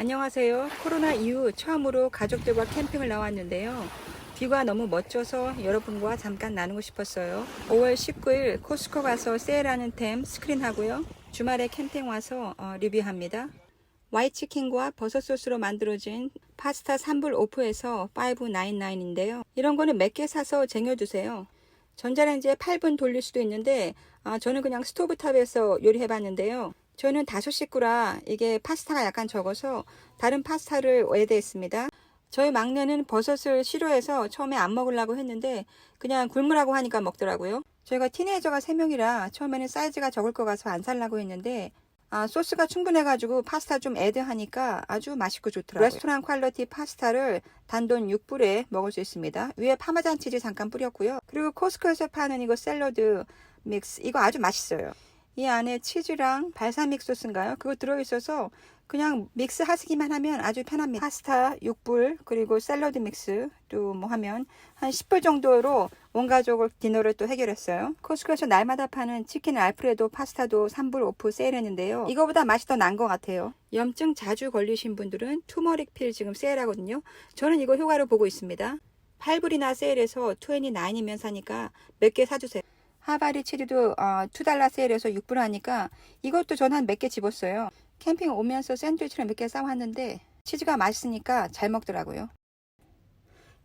안녕하세요. 코로나 이후 처음으로 가족들과 캠핑을 나왔는데요. 뷰가 너무 멋져서 여러분과 잠깐 나누고 싶었어요. 5월 19일 코스코 가서 세일하는 템 스크린하고요. 주말에 캠핑 와서 어, 리뷰합니다. 와이치킨과 버섯 소스로 만들어진 파스타 3불 오프에서 599인데요. 이런 거는 몇 개 사서 쟁여두세요. 전자레인지에 8분 돌릴 수도 있는데 아, 저는 그냥 스토브탑에서 요리해봤는데요. 저는 다섯 식구라 이게 파스타가 약간 적어서 다른 파스타를 외대했습니다. 저희 막내는 버섯을 싫어해서 처음에 안 먹으려고 했는데 그냥 굶으라고 하니까 먹더라고요. 저희가 티네이저가 3명이라 처음에는 사이즈가 적을 것 같아서 안 살라고 했는데 아, 소스가 충분해가지고 파스타 좀 애드하니까 아주 맛있고 좋더라고요. 레스토랑 퀄리티 파스타를 단돈 6불에 먹을 수 있습니다. 위에 파마잔 치즈 잠깐 뿌렸고요. 그리고 코스코에서 파는 이거 샐러드 믹스 이거 아주 맛있어요. 이 안에 치즈랑 발사믹 소스인가요? 그거 들어있어서 그냥 믹스 하시기만 하면 아주 편합니다. 파스타 6불 그리고 샐러드 믹스 또 뭐 하면 한 10불 정도로 온 가족을 디너를 또 해결했어요. 코스코에서 날마다 파는 치킨 알프레도 파스타도 3불 오프 세일했는데요. 이거보다 맛이 더 난 것 같아요. 염증 자주 걸리신 분들은 투머릭 필 지금 세일하거든요. 저는 이거 효과를 보고 있습니다. 8불이나 세일해서 29이면 사니까 몇 개 사주세요. 하바리 치즈도 어, 2달러 세일해서 6불 하니까 이것도 전 한 몇 개 집었어요. 캠핑 오면서 샌드위치를 몇 개 싸왔는데 치즈가 맛있으니까 잘 먹더라고요.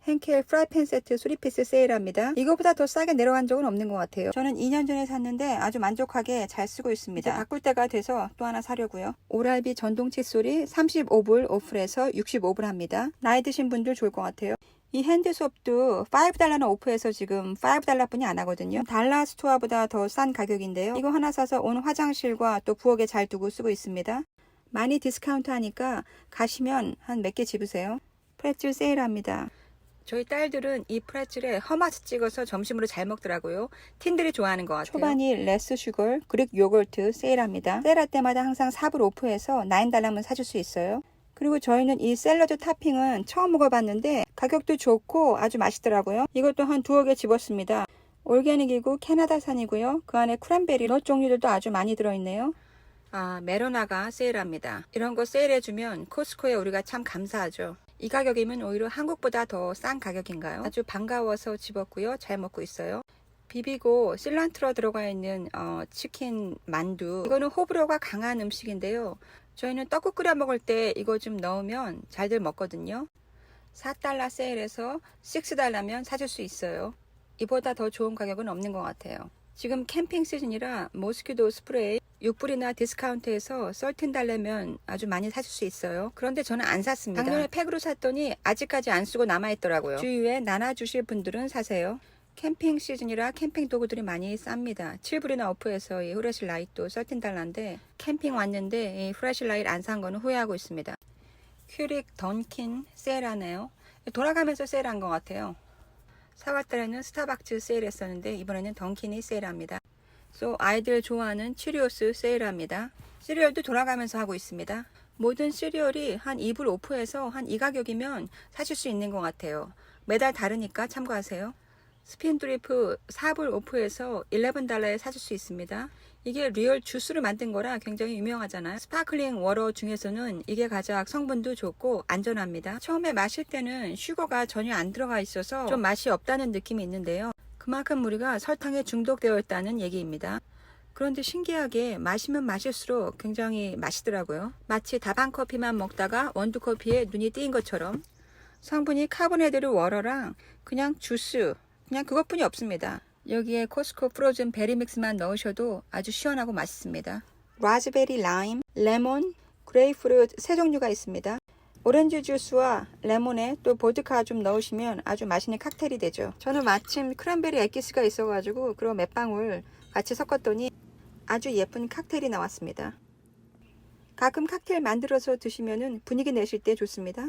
henkel 프라이팬 세트 3피스 세일합니다. 이거보다 더 싸게 내려간 적은 없는 것 같아요. 저는 2년 전에 샀는데 아주 만족하게 잘 쓰고 있습니다. 바꿀 때가 돼서 또 하나 사려고요. 오랄비 전동 칫솔이 35불 오프에서 65불 합니다. 나이 드신 분들 좋을 것 같아요. 이 핸드 수업도 5달러는 오프해서 지금 5달러 뿐이 안 하거든요. 달러 스토어보다 더 싼 가격인데요. 이거 하나 사서 온 화장실과 또 부엌에 잘 두고 쓰고 있습니다. 많이 디스카운트 하니까 가시면 한 몇 개 집으세요. 프레츠 세일합니다. 저희 딸들은 이 프레츠에 허마스 찍어서 점심으로 잘 먹더라고요. 틴들이 좋아하는 것 같아요. 초반이 레스 슈걸, 그릭 요거트 세일합니다. 세일할 때마다 항상 4불 오프해서 9달러면 사줄 수 있어요. 그리고 저희는 이 샐러드 토핑은 처음 먹어봤는데 가격도 좋고 아주 맛있더라고요. 이것도 한 두어 개 집었습니다. 올게닉이고 캐나다산이고요. 그 안에 크랜베리 넛 종류들도 아주 많이 들어있네요. 아, 메로나가 세일합니다. 이런 거 세일해주면 코스코에 우리가 참 감사하죠. 이 가격이면 오히려 한국보다 더 싼 가격인가요? 아주 반가워서 집었고요. 잘 먹고 있어요. 비비고 실란트로 들어가 있는 어, 치킨 만두. 이거는 호불호가 강한 음식인데요. 저희는 떡국 끓여 먹을 때 이거 좀 넣으면 잘들 먹거든요. 4달러 세일해서 6달러면 사줄 수 있어요. 이보다 더 좋은 가격은 없는 것 같아요. 지금 캠핑 시즌이라 모스키도 스프레이 6불이나 디스카운트해서 13달러면 아주 많이 사줄 수 있어요. 그런데 저는 안 샀습니다. 작년에 팩으로 샀더니 아직까지 안 쓰고 남아있더라고요. 주위에 나눠주실 분들은 사세요. 캠핑 시즌이라 캠핑 도구들이 많이 쌉니다. 7불이나 오프해서 이 후레쉬 라이트도 13달러인데 캠핑 왔는데 이 후레쉬 라이트 안 산 거는 후회하고 있습니다. 큐릭 던킨 세일하네요. 돌아가면서 세일한 것 같아요. 4월 달에는 스타벅스 세일했었는데 이번에는 던킨이 세일합니다. 또 아이들 좋아하는 치리오스 세일합니다. 시리얼도 돌아가면서 하고 있습니다. 모든 시리얼이 한 2불 오프해서 한 이 가격이면 사실 수 있는 것 같아요. 매달 다르니까 참고하세요. 스핀드리프 4불 오프해서 11달러에 사줄 수 있습니다. 이게 리얼 주스를 만든 거라 굉장히 유명하잖아요. 스파클링 워러 중에서는 이게 가장 성분도 좋고 안전합니다. 처음에 마실 때는 슈거가 전혀 안 들어가 있어서 좀 맛이 없다는 느낌이 있는데요. 그만큼 우리가 설탕에 중독되어 있다는 얘기입니다. 그런데 신기하게 마시면 마실수록 굉장히 맛있더라고요. 마치 다방 커피만 먹다가 원두 커피에 눈이 띄인 것처럼 성분이 카보네이드 워러랑 그냥 주스 그냥 그것뿐이 없습니다. 여기에 코스코 프로즌 베리 믹스만 넣으셔도 아주 시원하고 맛있습니다. 라즈베리 라임, 레몬, 그레이프루트 세 종류가 있습니다. 오렌지 주스와 레몬에 또 보드카 좀 넣으시면 아주 맛있는 칵테일이 되죠. 저는 마침 크랜베리 엑기스가 있어가지고 그리고 몇 방울 같이 섞었더니 아주 예쁜 칵테일이 나왔습니다. 가끔 칵테일 만들어서 드시면 분위기 내실 때 좋습니다.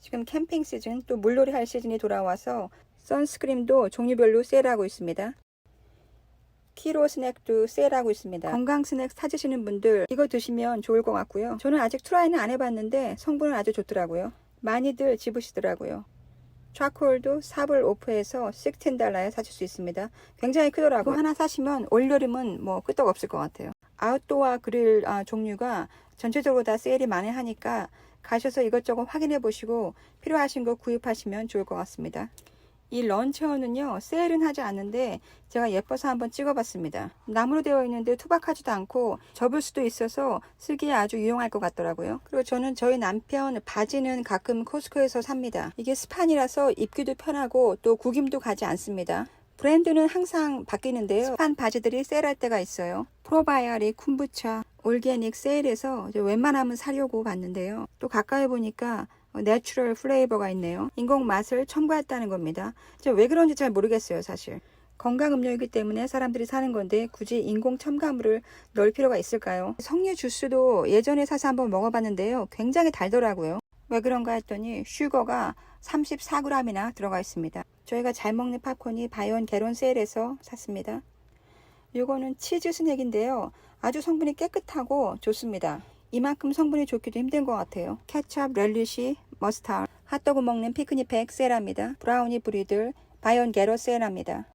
지금 캠핑 시즌 또 물놀이 할 시즌이 돌아와서 선스크림도 종류별로 세일하고 있습니다. 키로 스낵도 세일하고 있습니다. 건강 스낵 사주시는 분들 이거 드시면 좋을 것 같고요. 저는 아직 트라이는 안 해봤는데 성분은 아주 좋더라고요. 많이들 집으시더라고요. 차콜도 4불 오프해서 16달러에 사실 수 있습니다. 굉장히 크더라고요. 하나 사시면 올여름은 뭐 끄떡 없을 것 같아요. 아웃도어 그릴 아, 종류가 전체적으로 다 세일이 많이 하니까 가셔서 이것저것 확인해 보시고 필요하신 거 구입하시면 좋을 것 같습니다. 이 런처는요 세일은 하지 않는데 제가 예뻐서 한번 찍어봤습니다. 나무로 되어 있는데 투박하지도 않고 접을 수도 있어서 쓰기에 아주 유용할 것 같더라고요. 그리고 저는 저희 남편 바지는 가끔 코스코에서 삽니다. 이게 스판이라서 입기도 편하고 또 구김도 가지 않습니다. 브랜드는 항상 바뀌는데요. 스판 바지들이 세일할 때가 있어요. 프로바이아리, 쿰부차, 올게닉 세일해서 이제 웬만하면 사려고 봤는데요. 또 가까이 보니까 내추럴 플레이버가 있네요. 인공 맛을 첨가했다는 겁니다. 왜 그런지 잘 모르겠어요, 사실. 건강 음료이기 때문에 사람들이 사는 건데 굳이 인공 첨가물을 넣을 필요가 있을까요? 석류 주스도 예전에 사서 한번 먹어봤는데요. 굉장히 달더라고요. 왜 그런가 했더니 슈거가 34g이나 들어가 있습니다. 저희가 잘 먹는 팝콘이 바이온 개론 세일에서 샀습니다. 이거는 치즈 스낵인데요. 아주 성분이 깨끗하고 좋습니다. 이만큼 성분이 좋기도 힘든 것 같아요. 케첩, 렐리시, 머스타드, 핫도그 먹는 피크닉 팩 세일합니다. 브라우니 브리들, 바이온 게로 세일합니다.